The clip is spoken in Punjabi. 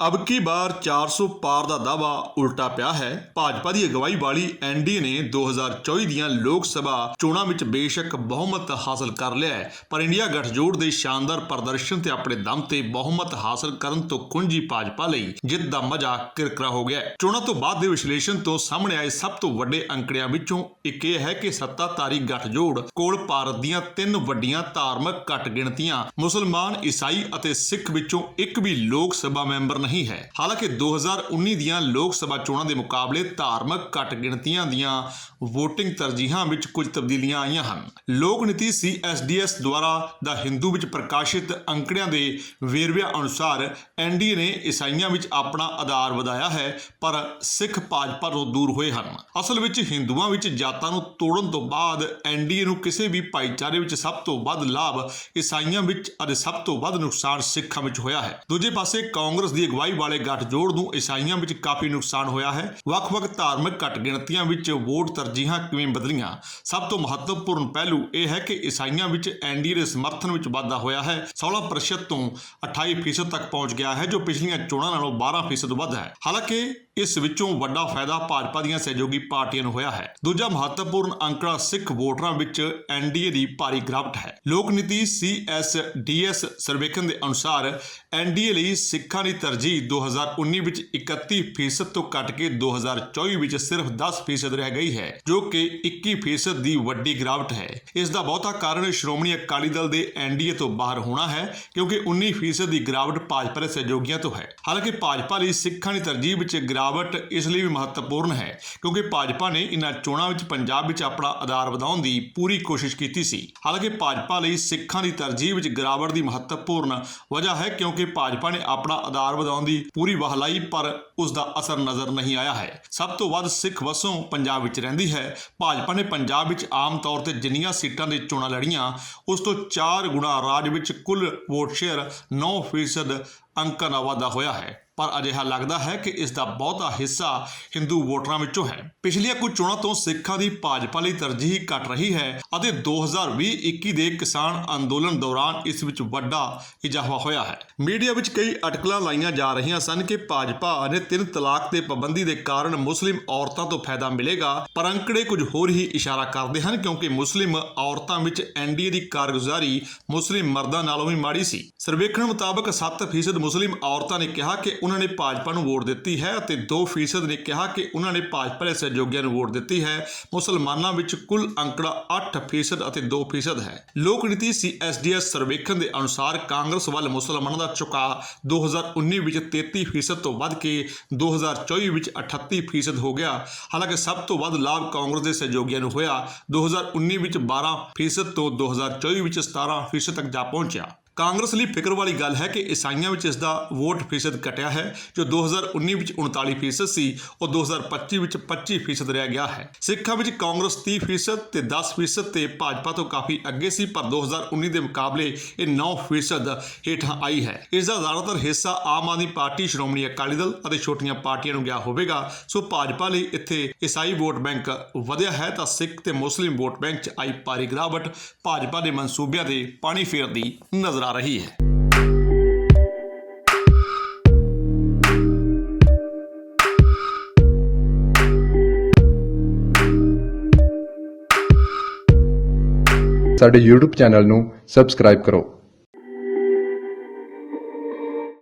ਅਬ ਕੀ ਬਾਰ 400 ਪਾਰ ਦਾ ਦਾਵਾ ਉਲਟਾ ਪਿਆ ਹੈ ਭਾਜਪਾ ਦੀ ਅਗਵਾਈ ਵਾਲੀ ਐਨਡੀਏ ਨੇ 2024 ਦੀਆਂ ਲੋਕ ਸਭਾ ਚੋਣਾਂ ਵਿੱਚ ਬੇਸ਼ੱਕ ਬਹੁਮਤ ਹਾਸਲ ਕਰ ਲਿਆ ਹੈ ਪਰ ਇੰਡੀਆ ਗਠਜੋੜ ਦੇ ਸ਼ਾਨਦਾਰ ਪ੍ਰਦਰਸ਼ਨ ਤੇ ਆਪਣੇ ਦਮ ਤੇ ਬਹੁਮਤ ਹਾਸਲ ਕਰਨ ਤੋਂ ਕੁੰਜੀ ਭਾਜਪਾ ਲਈ ਜਿੱਤ ਦਾ ਮਜ਼ਾ ਕਿਰਕਰਾ ਹੋ ਗਿਆ ਹੈ ਚੋਣਾਂ ਤੋਂ ਬਾਅਦ ਦੇ ਵਿਸ਼ਲੇਸ਼ਣ ਤੋਂ ਸਾਹਮਣੇ ਆਏ ਸਭ ਤੋਂ ਵੱਡੇ ਅੰਕੜਿਆਂ ਵਿੱਚੋਂ ਇੱਕ ਇਹ ਹੈ ਕਿ ਸੱਤਾਧਾਰੀ ਗਠਜੋੜ ਕੋਲ ਭਾਰਤ ਦੀਆਂ ਤਿੰਨ ਵੱਡੀਆਂ ਧਾਰਮਿਕ ਘੱਟ ਗਿਣਤੀਆਂ ਮੁਸਲਮਾਨ ਈਸਾਈ ਅਤੇ ਸਿੱਖ ਵਿੱਚੋਂ ਇੱਕ ਵੀ ਲੋਕ ਸਭਾ ਮੈਂਬਰ ਨਹੀਂ ਹੈ। ਹਾਲਾਂਕਿ 2019 ਦੀਆਂ ਲੋਕ ਸਭਾ ਚੋਣਾਂ ਦੇ ਮੁਕਾਬਲੇ ਧਾਰਮਿਕ ਘੱਟ ਗਿਣਤੀਆਂ ਦੀਆਂ VOTING ਤਰਜੀਹਾਂ ਵਿੱਚ ਕੁਝ ਤਬਦੀਲੀਆਂ ਆਈਆਂ ਹਨ। ਲੋਕ ਨੀਤੀ ਸੀਐਸਡੀਐਸ ਦੁਆਰਾ ਦਾ ਹਿੰਦੂ ਵਿੱਚ ਪ੍ਰਕਾਸ਼ਿਤ ਅੰਕੜਿਆਂ ਦੇ ਵੇਰਵਿਆਂ ਅਨੁਸਾਰ ਐਨਡੀਏ ਨੇ ਈਸਾਈਆਂ ਵਿੱਚ ਆਪਣਾ ਆਧਾਰ ਵਧਾਇਆ ਹੈ, ਪਰ ਸਿੱਖ ਭਾਜਪਾ ਤੋਂ ਦੂਰ ਹੋਏ ਹਨ। ਅਸਲ ਵਿੱਚ ਹਿੰਦੂਆਂ ਵਿੱਚ ਜਾਤਾਂ ਨੂੰ ਤੋੜਨ ਤੋਂ ਬਾਅਦ ਐਨਡੀਏ ਨੂੰ ਕਿਸੇ ਵੀ ਭਾਈਚਾਰੇ ਵਿੱਚ ਸਭ ਤੋਂ ਵੱਧ ਲਾਭ ਈਸਾਈਆਂ ਵਿੱਚ ਅਤੇ ਸਭ ਤੋਂ ਵੱਧ ਨੁਕਸਾਨ ਸਿੱਖਾਂ ਵਿੱਚ ਹੋਇਆ ਹੈ। ਦੂਜੇ ਪਾਸੇ ਕਾਂਗਰਸ ਦੀ ਅਗਵਾਈ ਵਾਲੇ ਗੱਠਜੋੜ ਨੂੰ ਈਸਾਈਆਂ ਵਿੱਚ ਕਾਫੀ ਨੁਕਸਾਨ ਹੋਇਆ ਹੈ। ਵੱਖ-ਵੱਖ ਧਾਰਮਿਕ ਘੱਟ ਗਿਣਤੀਆਂ ਵਿੱਚ ਵੋਟ ਤਰਜੀਹਾਂ ਕਿਵੇਂ ਬਦਲੀਆਂ? ਸਭ ਤੋਂ ਮਹੱਤਵਪੂਰਨ ਪਹਿਲੂ ਇਹ ਹੈ ਕਿ ਈਸਾਈਆਂ ਵਿੱਚ ਐਨਡੀਏ ਦੇ ਸਮਰਥਨ ਵਿੱਚ ਵਾਧਾ ਹੋਇਆ ਹੈ। 16% ਤੋਂ 28% ਤੱਕ ਪਹੁੰਚ ਗਿਆ ਹੈ, ਜੋ ਪਿਛਲੀਆਂ ਚੋਣਾਂ ਨਾਲੋਂ 12% ਵੱਧ ਹੈ। ਹਾਲਾਂਕਿ ਇਸ ਵਿੱਚੋਂ ਵੱਡਾ ਫਾਇਦਾ ਭਾਜਪਾ ਦੀਆਂ ਸਹਿਯੋਗੀ ਪਾਰਟੀਆਂ ਨੂੰ ਹੋਇਆ ਹੈ। ਦੂਜਾ ਮਹੱਤਵਪੂਰਨ ਅੰਕੜਾ ਸਿੱਖ ਵੋਟਰਾਂ ਵਿੱਚ ਐਨਡੀਏ ਦੀ ਭਾਰੀ ਗਿਰਾਵਟ ਹੈ। ਲੋਕ ਨੀਤੀ ਸੀਐਸਡੀਐਸ ਸਰਵੇਖਣ ਦੇ ਅਨੁਸਾਰ ਐਨਡੀਏ ਲਈ ਸਿੱਖਾਂ ਦੀ ਤਰਜੀਹ 2019 ਵਿੱਚ 31% ਤੋਂ ਘਟ ਕੇ 2024 ਵਿੱਚ ਸਿਰਫ 10% ਰਹਿ ਗਈ ਹੈ, ਜੋ ਕਿ 21% ਦੀ ਵੱਡੀ ਗਿਰਾਵਟ ਹੈ। ਇਸ ਦਾ ਬਹੁਤਾ ਕਾਰਨ ਸ਼੍ਰੋਮਣੀ ਅਕਾਲੀ ਦਲ ਦੇ ਐਨਡੀਏ ਤੋਂ ਬਾਹਰ ਹੋਣਾ ਹੈ, ਕਿਉਂਕਿ 19% ਦੀ ਗਿਰਾਵਟ ਭਾਜਪਾ ਦੇ ਸਹਿਯੋਗੀਆਂ ਤੋਂ ਹੈ। ਹਾਲਾਂਕਿ ਭਾਜਪਾ ਲਈ ਸਿੱਖਾਂ ਦੀ ਤਰਜੀਹ ਵਿੱਚ ਗਿਰਾਵਟ ਇਸ ਲਈ ਵੀ ਮਹੱਤਵਪੂਰਨ ਹੈ, ਕਿਉਂਕਿ ਭਾਜਪਾ ਨੇ ਇਨ੍ਹਾਂ ਚੋਣਾਂ ਵਿੱਚ ਪੰਜਾਬ ਵਿੱਚ ਆਪਣਾ ਆਧਾਰ ਵਧਾਉਣ ਦੀ ਪੂਰੀ ਕੋਸ਼ਿਸ਼ ਕੀਤੀ ਸੀ। ਹਾਲਾਂਕਿ ਭਾਜਪਾ ਲਈ ਸਿੱਖਾਂ ਦੀ ਤਰਜੀਹ ਵਿੱਚ ਗਿਰਾਵਟ ਦੀ ਮਹੱਤਵਪੂਰਨ ਵਜ੍ਹਾ ਹੈ, ਕਿਉਂਕਿ ਭਾਜਪਾ ਨੇ ਆਪਣਾ ਆਧਾਰ ਵਧਾਉਣ ਦੀ ਪੂਰੀ ਵਹਲਾਈ, ਪਰ ਉਸ ਦਾ ਅਸਰ ਨਜ਼ਰ ਨਹੀਂ ਆਇਆ ਹੈ। ਸਭ ਤੋਂ ਵੱਧ ਸਿੱਖ ਵਸੋਂ ਪੰਜਾਬ ਵਿੱਚ ਰਹਿੰਦੀ ਹੈ। ਭਾਜਪਾ ਨੇ ਪੰਜਾਬ ਵਿੱਚ ਆਮ ਤੌਰ ਤੇ ਜਿੰਨੀਆਂ ਸੀਟਾਂ ਦੇ ਚੋਣਾਂ ਲੜੀਆਂ, ਉਸ ਤੋਂ 4 ਗੁਣਾ ਰਾਜ ਵਿੱਚ ਕੁੱਲ ਵੋਟ ਸ਼ੇਅਰ 9% ਅੰਕਾਂ ਦਾ ਵਾਧਾ ਹੋਇਆ ਹੈ। ਪਰ ਅਜਿਹਾ ਲੱਗਦਾ ਹੈ ਕਿ ਇਸ ਦਾ ਬਹੁਤਾ ਹਿੱਸਾ ਹਿੰਦੂ ਵੋਟਰਾਂ ਵਿੱਚੋਂ ਹੈ। ਪਿਛਲੀਆਂ ਕੁਝ ਚੋਣਾਂ ਤੋਂ ਸਿੱਖਾਂ ਦੀ ਭਾਜਪਾ ਲਈ ਤਰਜੀਹ ਘਟ ਰਹੀ ਹੈ ਅਤੇ 2020-21 ਦੇ ਕਿਸਾਨ ਅੰਦੋਲਨ ਦੌਰਾਨ ਇਸ ਵਿੱਚ ਵੱਡਾ ਇਜ਼ਾਫਾ ਹੋਇਆ ਹੈ। ਮੀਡੀਆ ਵਿੱਚ ਕਈ ਅਟਕਲਾਂ ਲਾਈਆਂ ਜਾ ਰਹੀਆਂ ਸਨ ਕਿ ਭਾਜਪਾ ਨੇ ਤਿੰਨ ਤਲਾਕ ਤੇ ਪਾਬੰਦੀ ਦੇ ਕਾਰਨ ਮੁਸਲਿਮ ਔਰਤਾਂ ਤੋਂ ਫਾਇਦਾ ਮਿਲੇਗਾ, ਪਰ ਅੰਕੜੇ ਕੁਝ ਹੋਰ ਹੀ ਇਸ਼ਾਰਾ ਕਰਦੇ ਹਨ ਕਿਉਂਕਿ ਮੁਸਲਿਮ ਔਰਤਾਂ ਵਿੱਚ ਐਨਡੀਏ ਦੀ ਕਾਰਗੁਜ਼ਾਰੀ ਮੁਸਲਿਮ ਮਰਦਾਂ ਨਾਲੋਂ ਵੀ ਮਾੜੀ ਸੀ। ਸਰਵੇਖਣ ਮੁਤਾਬਕ 7% ਮੁਸਲਿਮ ਔਰਤਾਂ ਨੇ ਕਿਹਾ ਕਿ ਉਹਨਾਂ ਨੇ ਭਾਜਪਾ ਨੂੰ ਵੋਟ ਦਿੱਤੀ ਹੈ ਅਤੇ 2% ਨੇ ਕਿਹਾ ਕਿ ਉਹਨਾਂ ਨੇ ਭਾਜਪਾ ਦੇ ਸਹਿਯੋਗੀਆਂ ਨੂੰ ਵੋਟ ਦਿੱਤੀ ਹੈ। ਮੁਸਲਮਾਨਾਂ ਵਿੱਚ ਕੁੱਲ ਅੰਕੜਾ 8% ਅਤੇ 2% ਹੈ। ਲੋਕ ਨੀਤੀ ਸੀਐਸਡੀਐਸ ਸਰਵੇਖਣ ਦੇ ਅਨੁਸਾਰ ਕਾਂਗਰਸ ਵੱਲ ਮੁਸਲਮਾਨਾਂ ਦਾ ਝੁਕਾਅ 2019 ਵਿੱਚ 33% ਤੋਂ ਵੱਧ ਕੇ 2024 ਵਿੱਚ 38% ਹੋ ਗਿਆ। ਹਾਲਾਂਕਿ ਸਭ ਤੋਂ ਵੱਧ ਲਾਭ ਕਾਂਗਰਸ ਦੇ ਸਹਿਯੋਗੀਆਂ ਨੂੰ ਹੋਇਆ। 2019 ਵਿੱਚ 12% ਤੋਂ 2024 ਵਿੱਚ 17% ਤੱਕ ਜਾ ਪਹੁੰਚਿਆ। ਕਾਂਗਰਸ ਲਈ ਫਿਕਰ ਵਾਲੀ ਗੱਲ ਹੈ ਕਿ ਈਸਾਈਆਂ ਵਿੱਚ ਇਸ ਦਾ ਵੋਟ ਫੀਸਦ ਘਟਿਆ ਹੈ, ਜੋ 2019 ਵਿੱਚ 39% ਸੀ, ਉਹ 2025 ਵਿੱਚ 25% ਰਹਿ ਗਿਆ ਹੈ। ਸਿੱਖਾਂ ਵਿੱਚ ਕਾਂਗਰਸ 30% ਤੇ 10% ਤੇ ਭਾਜਪਾ ਤੋਂ ਕਾਫੀ ਅੱਗੇ ਸੀ, ਪਰ 2019 ਦੇ ਮੁਕਾਬਲੇ ਇਹ 9% ਹੇਠਾਂ ਆਈ ਹੈ। ਇਸ ਦਾ ਜ਼ਿਆਦਾਤਰ ਹਿੱਸਾ ਆਮ ਆਦਮੀ ਪਾਰਟੀ, ਸ਼੍ਰੋਮਣੀ ਅਕਾਲੀ ਦਲ ਅਤੇ ਛੋਟੀਆਂ ਪਾਰਟੀਆਂ ਨੂੰ ਗਿਆ ਹੋਵੇਗਾ। ਸੋ ਭਾਜਪਾ ਲਈ ਇੱਥੇ ਈਸਾਈ ਵੋਟ ਬੈਂਕ ਵਧਿਆ ਹੈ ਤਾਂ ਸਿੱਖ ਤੇ ਮੁਸਲਿਮ ਵੋਟ ਬੈਂਕ 'ਚ ਆਈ ਭਾਰੀ ਗਿਰਾਵਟ, ਭਾਜਪਾ ਦੇ ਮਨਸੂਬਿਆਂ ਦੇ ਪਾਣੀ ਫੇਰਦੀ ਨਜ਼ਰ ਆ ਰਹੀ ਹੈ। ਸਾਡੇ YouTube ਚੈਨਲ ਨੂੰ ਸਬਸਕ੍ਰਾਈਬ ਕਰੋ।